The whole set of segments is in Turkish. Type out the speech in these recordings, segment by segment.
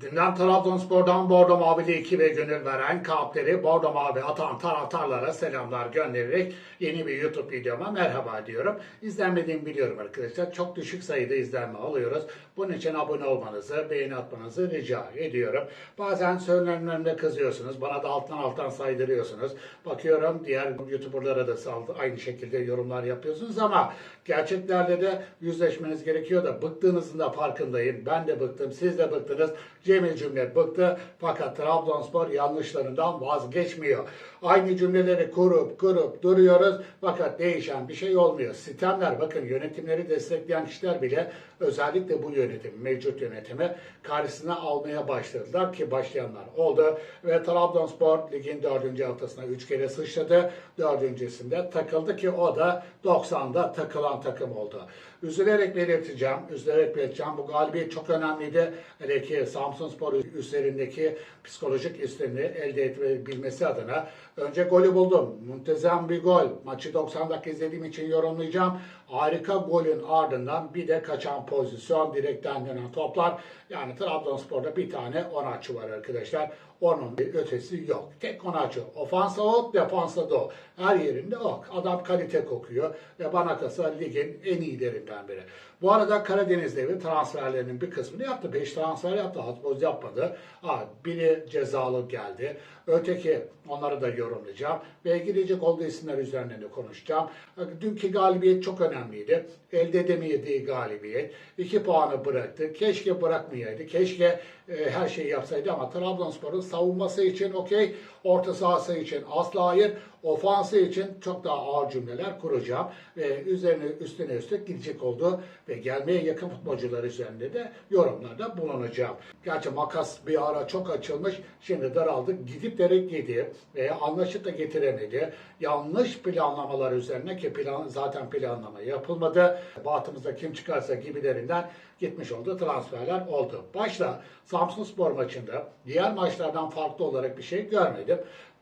Gündem Trabzonspor'dan Bordo Mavili 2 ve gönül veren kalpleri Bordo Mavi atan taraftarlara selamlar göndererek yeni bir YouTube videoma merhaba diyorum. İzlenmediğimi biliyorum arkadaşlar. Çok düşük sayıda izlenme alıyoruz. Bunun için abone olmanızı, beğeni atmanızı rica ediyorum. Bazen söylenenlerimde kızıyorsunuz. Bana da alttan alttan saydırıyorsunuz. Bakıyorum diğer YouTuber'lara da aynı şekilde yorumlar yapıyorsunuz ama gerçeklerle de yüzleşmeniz gerekiyor da bıktığınızın da farkındayım. Ben de bıktım, siz de bıktınız. Cemil cümle bıktı fakat Trabzonspor yanlışlarından vazgeçmiyor. Aynı cümleleri kurup kurup duruyoruz fakat değişen bir şey olmuyor. Sistemler bakın yönetimleri destekleyen kişiler bile özellikle bu yönetim, mevcut yönetimi karşısına almaya başladılar ki başlayanlar oldu. Ve Trabzonspor ligin dördüncü haftasına üç kere sıçradı. Dördüncüsünde takıldı ki o da 90'da takılan takım oldu. Üzülerek belirteceğim, üzülerek belirteceğim. Bu galibiyet çok önemliydi. Hele ki Samsunspor üstlerindeki psikolojik üstünlüğü elde edebilmesi adına önce golü buldum. Muntezam bir gol. Maçı 90 dakika izlediğim için yorumlayacağım. Harika golün ardından bir de kaçan pozisyon, direkten dönen toplar. Yani Trabzonspor'da bir tane Onaçu var arkadaşlar. Onun bir ötesi yok. Tek Onaçu. Ofansa o, defansa da o. Her yerinde o. Adam kalite kokuyor ve bana kalsa ligin en iyilerinden biri. Bu arada Karadeniz Devi transferlerinin bir kısmını yaptı. 5 transfer yaptı. Hatboz yapmadı. Ha, biri cezalı geldi. Öteki onları da yorumlayacağım. Ve gidecek olduğu isimler üzerine de konuşacağım. Dünkü galibiyet çok önemliydi. Elde edemediği galibiyet. 2 puanı bıraktı. Keşke bırakmayaydı. Keşke e, her şeyi yapsaydı ama Trabzonspor'un savunması için okey, orta sahası için asla hayır, ofansı için çok daha ağır cümleler kuracağım. Ve üzerine üstüne üstlük gidecek oldu ve gelmeye yakın futbolcular üzerinde de yorumlarda bulunacağım. Gerçi makas bir ara çok açılmış, şimdi daraldı. Gidip derek yedi ve anlaşıp da getiremedi. Yanlış planlamalar üzerine ki plan, zaten planlama yapılmadı. Bahtımızda kim çıkarsa gibilerinden gitmiş oldu. Transferler oldu. Başta Samsun Spor maçında diğer maçlardan farklı olarak bir şey görmedim.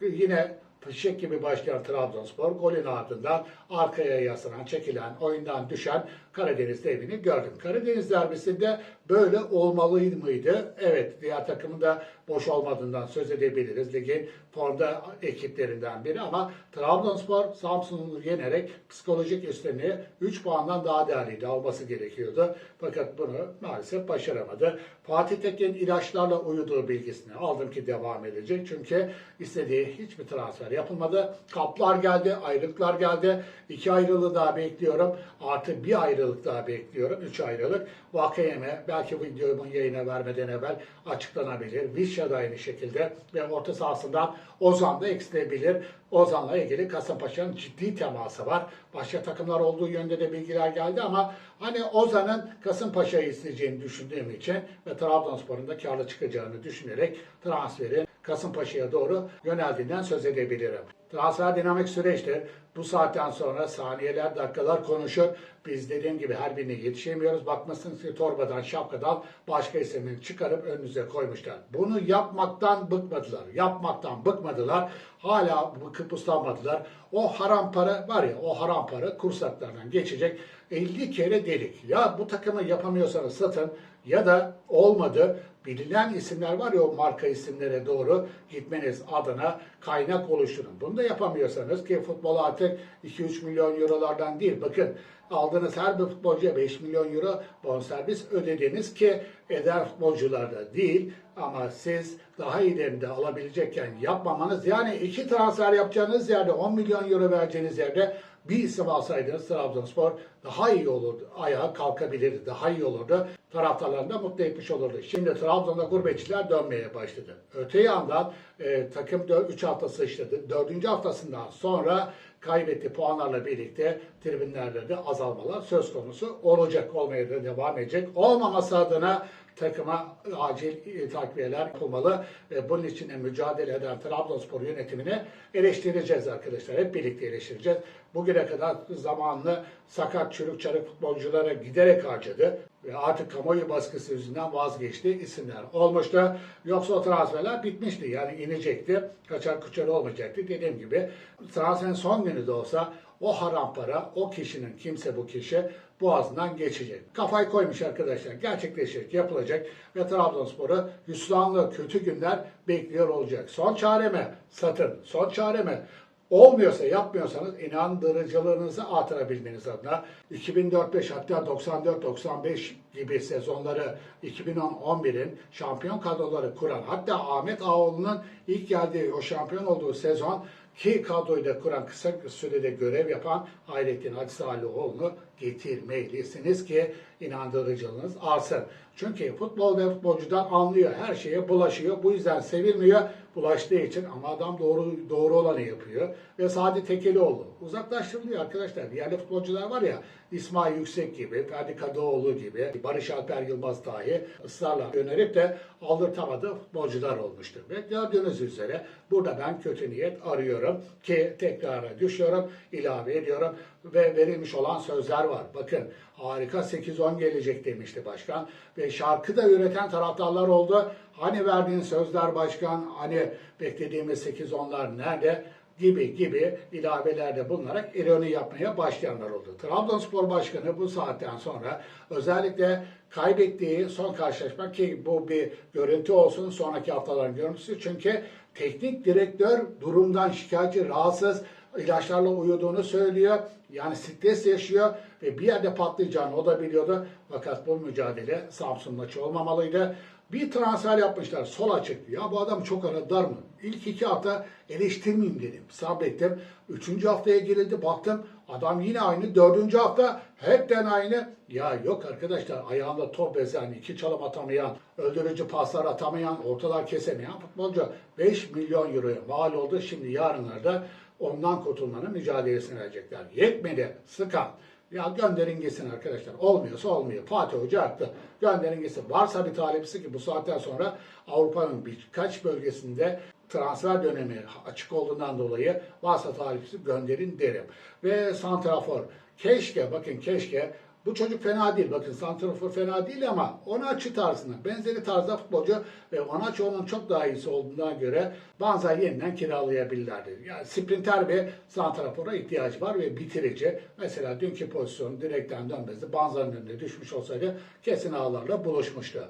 Yine fişek gibi başlayan Trabzonspor golün ardından arkaya yaslanan, çekilen, oyundan düşen Karadeniz devini gördüm. Karadeniz derbisinde böyle olmalı mıydı? Evet, diğer takımın da boş olmadığından söz edebiliriz. Ligin formda ekiplerinden biri ama Trabzonspor Samsun'u yenerek psikolojik üstünlüğü 3 puandan daha değerliydi. Alması gerekiyordu. Fakat bunu maalesef başaramadı. Fatih Tekin ilaçlarla uyuduğu bilgisini aldım ki devam edecek. Çünkü istediği hiçbir transfer yapılmadı. Kaplar geldi, ayrılıklar geldi. İki ayrılığı daha bekliyorum. Artı bir ayrılık daha bekliyorum. Üç ayrılık. Vakayeme belki videomu yayına vermeden evvel açıklanabilir. Vişya da aynı şekilde ve orta sahasından Ozan da eksilebilir. Ozan'la ilgili Kasımpaşa'nın ciddi teması var. Başka takımlar olduğu yönde de bilgiler geldi ama hani Ozan'ın Kasımpaşa'yı isteyeceğini düşündüğüm için ve Trabzonspor'un da karlı çıkacağını düşünerek transferi Kasımpaşa'ya doğru yöneldiğinden söz edebilirim. Transfer dinamik süreçtir. Bu saatten sonra saniyeler, dakikalar konuşur. Biz dediğim gibi her birine yetişemiyoruz. Bakmasınız ki torbadan, şapkadan başka isimleri çıkarıp önünüze koymuşlar. Bunu yapmaktan bıkmadılar. Yapmaktan bıkmadılar. Hala bıkıp uslanmadılar. O haram para var ya, o haram para kursaklardan geçecek. 50 kere delik. Ya bu takımı yapamıyorsanız satın ya da olmadı bilinen isimler var ya o marka isimlere doğru gitmeniz adına kaynak oluşturun. Bunu da yapamıyorsanız ki futbol artık 2-3 milyon eurolardan değil. Bakın aldığınız her bir futbolcuya 5 milyon euro bonservis ödediniz ki eder futbolcularda değil. Ama siz daha ilerinde alabilecekken yapmamanız yani iki transfer yapacağınız yerde 10 milyon euro vereceğiniz yerde bir isim alsaydınız Trabzonspor daha iyi olurdu. Ayağa kalkabilirdi. Daha iyi olurdu. Taraftarlarını da mutlu etmiş olurdu. Şimdi Trabzon'da gurbetçiler dönmeye başladı. Öte yandan e, takım 3 hafta sıçradı. 4. haftasından sonra kaybetti puanlarla birlikte tribünlerde de azalmalar söz konusu olacak. Olmaya da devam edecek. Olmaması adına takıma acil takviyeler yapılmalı bunun için de mücadele eden Trabzonspor yönetimini eleştireceğiz arkadaşlar. Hep birlikte eleştireceğiz. Bugüne kadar zamanlı sakat çürük çarık futbolculara giderek harcadı ve artık kamuoyu baskısı yüzünden vazgeçti isimler olmuştu. Yoksa o transferler bitmişti. Yani inecekti. Kaçar kuçar olmayacaktı. Dediğim gibi transferin son günü de olsa o haram para o kişinin kimse bu kişi boğazından geçecek. Kafayı koymuş arkadaşlar. Gerçekleşecek, yapılacak ve Trabzonspor'u hüsranlı kötü günler bekliyor olacak. Son çare mi? Satın. Son çare mi? Olmuyorsa yapmıyorsanız inandırıcılığınızı artırabilmeniz adına 2004-5 hatta 94-95 gibi sezonları 2010-11'in şampiyon kadroları kuran hatta Ahmet Ağoğlu'nun ilk geldiği o şampiyon olduğu sezon ki kadroyu da kuran kısa sürede görev yapan Hayrettin Hacısalioğlu'nu getirmelisiniz ki inandırıcılığınız artsın. Çünkü futbol ve futbolcudan anlıyor. Her şeye bulaşıyor. Bu yüzden sevilmiyor. Bulaştığı için ama adam doğru doğru olanı yapıyor. Ve Sadi Tekelioğlu uzaklaştırılıyor arkadaşlar. Yerli futbolcular var ya İsmail Yüksek gibi, Ferdi Kadıoğlu gibi, Barış Alper Yılmaz dahi ısrarla önerip de aldırtamadığı futbolcular olmuştur. Ve gördüğünüz üzere burada ben kötü niyet arıyorum ki tekrara düşüyorum, ilave ediyorum ve verilmiş olan sözler var. Bakın harika 8-10 gelecek demişti başkan ve şarkı da üreten taraftarlar oldu. Hani verdiğin sözler başkan, hani beklediğimiz 8-10'lar nerede? gibi gibi ilavelerde bulunarak ironi yapmaya başlayanlar oldu. Trabzonspor Başkanı bu saatten sonra özellikle kaybettiği son karşılaşma ki bu bir görüntü olsun sonraki haftaların görüntüsü çünkü teknik direktör durumdan şikayetçi, rahatsız, ilaçlarla uyuduğunu söylüyor. Yani stres yaşıyor ve bir yerde patlayacağını o da biliyordu. Fakat bu mücadele Samsun maçı olmamalıydı. Bir transfer yapmışlar sol açık. Ya bu adam çok aradılar mı? İlk iki hafta eleştirmeyeyim dedim. Sabrettim. Üçüncü haftaya girildi baktım. Adam yine aynı. Dördüncü hafta hepten aynı. Ya yok arkadaşlar ayağında top ezen, iki çalım atamayan, öldürücü paslar atamayan, ortalar kesemeyen futbolcu 5 milyon euroya mal oldu. Şimdi yarınlarda ondan kurtulmanın mücadelesini verecekler. Yetmedi. Sıkan. Ya gönderin gitsin arkadaşlar. Olmuyorsa olmuyor. Fatih Hoca haklı. Gönderin gitsin. Varsa bir talipsi ki bu saatten sonra Avrupa'nın birkaç bölgesinde transfer dönemi açık olduğundan dolayı varsa talipsi gönderin derim. Ve Santrafor. Keşke bakın keşke bu çocuk fena değil. Bakın Santrafor fena değil ama Onaçı tarzında, benzeri tarzda futbolcu ve Onaçı onun çok daha iyisi olduğundan göre Banza yeniden kiralayabilirlerdi. Yani sprinter bir Santrafor'a ihtiyacı var ve bitirici. Mesela dünkü pozisyon direkten dönmesi Banza'nın önüne düşmüş olsaydı kesin ağlarla buluşmuştu.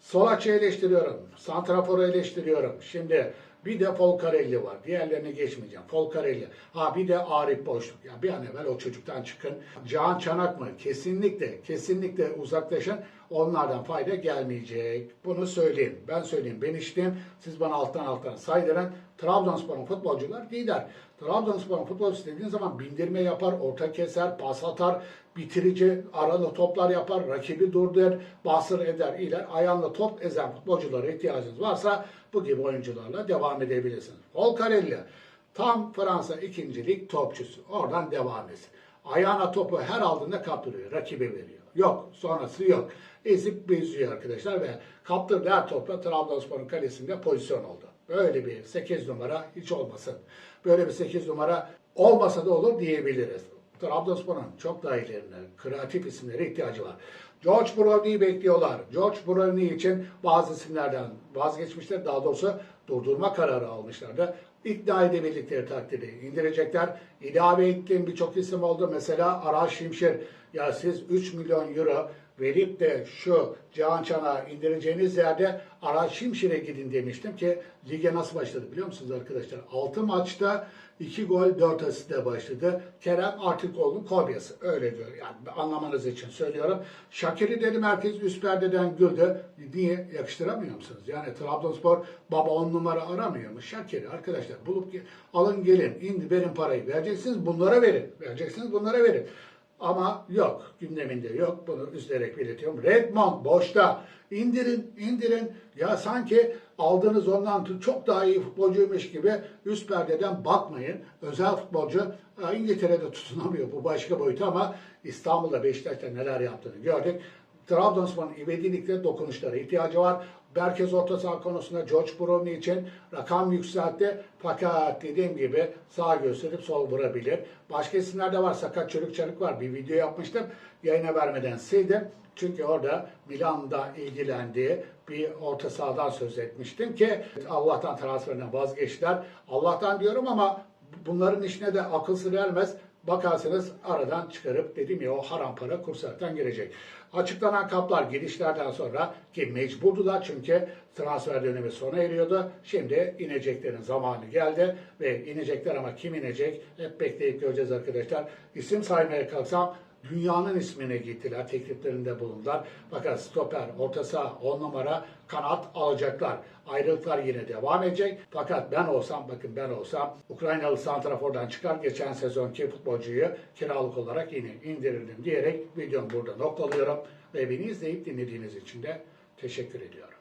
Solaç'ı eleştiriyorum. Santrafor'u eleştiriyorum. Şimdi bir de Folcarelli var. Diğerlerine geçmeyeceğim. Folcarelli. Ha bir de Arif Boşluk. Ya bir an evvel o çocuktan çıkın. Can Çanak mı? Kesinlikle, kesinlikle uzaklaşın. Onlardan fayda gelmeyecek. Bunu söyleyeyim. Ben söyleyeyim. Ben içtim. Siz bana alttan alttan saydırın. Trabzonspor'un futbolcular lider. Trabzonspor'un futbolcusu dediğin zaman bindirme yapar, orta keser, pas atar, bitirici, aralı toplar yapar, rakibi durdur, basır eder, iler. Ayağında top ezen futbolculara ihtiyacınız varsa bu gibi oyuncularla devam edebilirsiniz. Volcarelli tam Fransa 2. lig topçusu. Oradan devam etsin. Ayağına topu her aldığında kaptırıyor, rakibe veriyor. Yok, sonrası yok. Ezip beziyor arkadaşlar ve kaptırdığı her topla Trabzonspor'un kalesinde pozisyon oldu. Böyle bir 8 numara hiç olmasın. Böyle bir 8 numara olmasa da olur diyebiliriz. Trabzonspor'un çok daha ilerine kreatif isimlere ihtiyacı var. George Brownie'yi bekliyorlar. George Brownie için bazı isimlerden vazgeçmişler. Daha doğrusu durdurma kararı almışlardı. İkna edebildikleri takdirde indirecekler. İlave ettiğim birçok isim oldu. Mesela Araş Şimşir. Ya siz 3 milyon euro verip de şu Cihan Çan'a indireceğiniz yerde Araç Şimşir'e gidin demiştim ki lige nasıl başladı biliyor musunuz arkadaşlar? 6 maçta 2 gol 4 asistle başladı. Kerem Artıkoğlu'nun kopyası. Öyle diyor. Yani anlamanız için söylüyorum. Şakir'i dedim herkes üst perdeden güldü. Niye? Yakıştıramıyor musunuz? Yani Trabzonspor baba 10 numara aramıyor mu? Şakir'i arkadaşlar bulup alın gelin indi verin parayı. Vereceksiniz bunlara verin. Vereceksiniz bunlara verin. Ama yok. Gündeminde yok. Bunu üzülerek belirtiyorum. Redmond boşta. İndirin, indirin. Ya sanki aldığınız ondan çok daha iyi futbolcuymuş gibi üst perdeden bakmayın. Özel futbolcu e, İngiltere'de tutunamıyor. Bu başka boyutu ama İstanbul'da Beşiktaş'ta neler yaptığını gördük. Trabzonspor'un ivedilikte dokunuşlara ihtiyacı var. Merkez orta saha konusunda George Brownie için rakam yükseltti. Fakat dediğim gibi sağ gösterip sol vurabilir. Başka isimler de var. Sakat Çörük Çarık var. Bir video yapmıştım. Yayına vermeden sildim. Çünkü orada Milan'da ilgilendiği bir orta sahadan söz etmiştim ki Allah'tan transferinden vazgeçtiler. Allah'tan diyorum ama bunların işine de akıl sır ermez. Bakarsınız aradan çıkarıp dedim ya o haram para kursaktan girecek. Açıklanan kaplar girişlerden sonra ki mecburdular çünkü transfer dönemi sona eriyordu. Şimdi ineceklerin zamanı geldi ve inecekler ama kim inecek hep bekleyip göreceğiz arkadaşlar. İsim saymaya kalksam dünyanın ismine gittiler, tekliflerinde bulundular. Fakat stoper, orta saha, 10 numara, kanat alacaklar. Ayrılıklar yine devam edecek. Fakat ben olsam, bakın ben olsam Ukraynalı santrafordan çıkar geçen sezonki futbolcuyu kiralık olarak yine indirirdim diyerek videomu burada noktalıyorum. Ve beni izleyip dinlediğiniz için de teşekkür ediyorum.